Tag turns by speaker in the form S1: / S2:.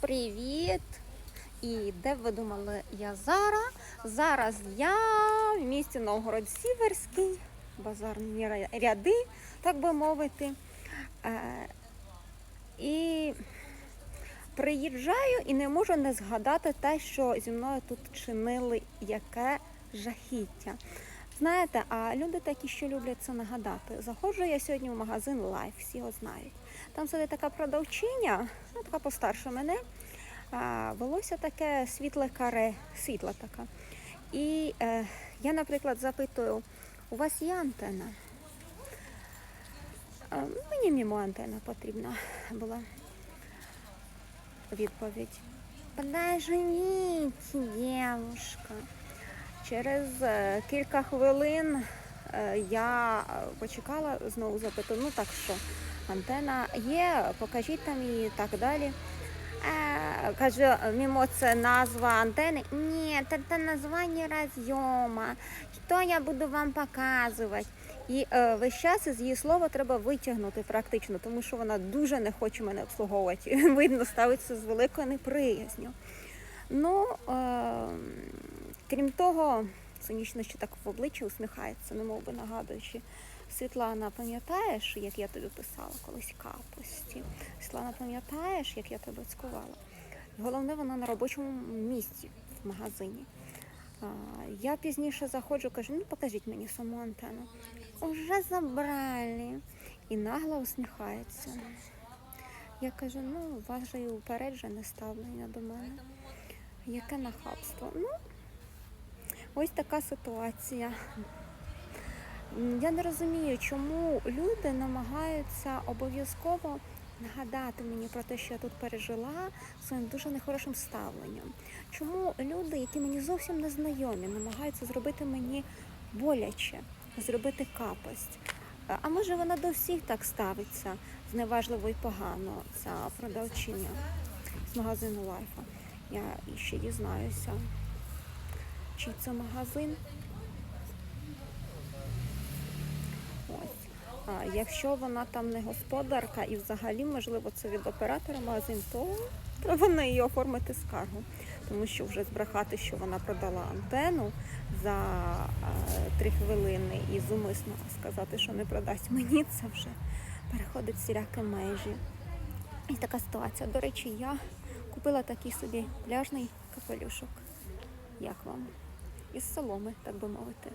S1: Привіт! І де б ви думали, я зараз? Зараз я в місті Новгород Сіверський, базарні ряди, так би мовити. Е, і приїжджаю і не можу не згадати те, що зі мною тут чинили яке жахіття. Знаєте, а люди такі, що люблять це нагадати. Заходжу я сьогодні в магазин Life, всі його знають. Там сидить така продавчиня, ну, така постарше мене. А, волосся таке світле каре, світла така. І е, я, наприклад, запитую, у вас є антена? «А, Мені мімо антена потрібна була. Відповідь. Подождіть, дівушка. Через е, кілька хвилин е, я почекала, знову запитую, ну так що, антена є, покажіть там і так далі. Е, кажу, мимо це назва антени. Ні, це, названня розйома. Що я буду вам показувати? І е, весь час із її слова треба витягнути практично, тому що вона дуже не хоче мене обслуговувати. Видно, ставиться з великою неприязню. Ну, е, крім того, цинічно ще так в обличчя усміхається, немов би нагадуючи. Світлана, пам'ятаєш, як я тобі писала колись капості? Світлана, пам'ятаєш, як я тебе цькувала? Головне, вона на робочому місці в магазині. Я пізніше заходжу, кажу, ну покажіть мені саму антенну. Уже забрали. І нагло усміхається. Я кажу, ну, у вас же і упереджене ставлення до мене. Яке нахабство? Ну, ось така ситуація. Я не розумію, чому люди намагаються обов'язково нагадати мені про те, що я тут пережила своїм дуже нехорошим ставленням. Чому люди, які мені зовсім не знайомі, намагаються зробити мені боляче, зробити капость? А- А може вона до всіх так ставиться зневажливо і погано, ця продавчиня з магазину Лайфа. Я ще дізнаюся, чи це магазин. Ось. А якщо вона там не господарка і взагалі, можливо, це від оператора магазин, то треба на її оформити скаргу. Тому що вже збрехати, що вона продала антенну за три хвилини і зумисно сказати, що не продасть мені, це вже переходить всілякі межі. І така ситуація. До речі, я купила такий собі пляжний капелюшок. Як вам? Із соломи, так би мовити.